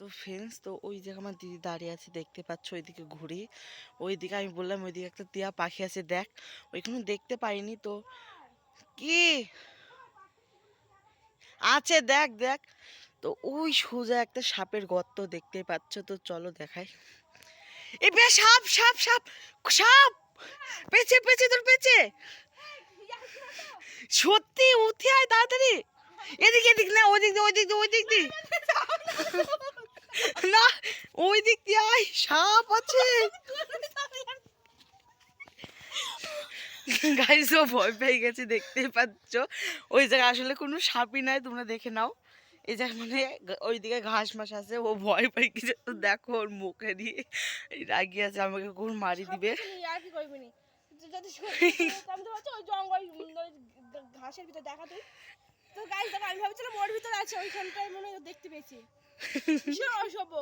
তো ফ্রেন্ডস তো ওই জায়গায় আমার দিদি দাঁড়িয়ে আছে, দেখতে পাচ্ছ, ওইদিকে ঘুরি ওইদিকে আমি বললাম, ওইদিকে একটা টিয়া পাখি আছে, দেখ। ওইখানে দেখতে পাইনি তো। কি? আছে, দেখ দেখ। তো ওই সোজা একটা সাপের গর্ত দেখতে পাচ্ছ, তো চলো দেখাই। এ বে, সাপ সাপ সাপ সাপ! পেছে পেছে তোর পেছে সত্যি, উঠে আয় তাড়াতাড়ি। এদিকে, এদিক, না ওই দিক দিয়ে ওই দিক দিয়ে ওই দিক দিয়ে ওই দিক দিয়ে আয় সাপ আছে। গাইস ও ভয় পেয়ে গেছে দেখতে পাচ্ছ। ওই জায়গায় আসলে কোনো সাপই নাই তোমরা দেখে নাও। এই জায়গায় মানে ওইদিকে ঘাস মাস আছে ও ভয় পাই গেছে। তো দেখো ওর মুখে দিয়ে রাগি আছে আমাকে কোন মারি দিবে। ঘাসের ভিতর দেখা তুই। তো গাছ দেখো আমি ভাবছিলাম ওর ভিতরে আছে ওইখানটায় মনে দেখতে পেয়েছি। অসভ্য।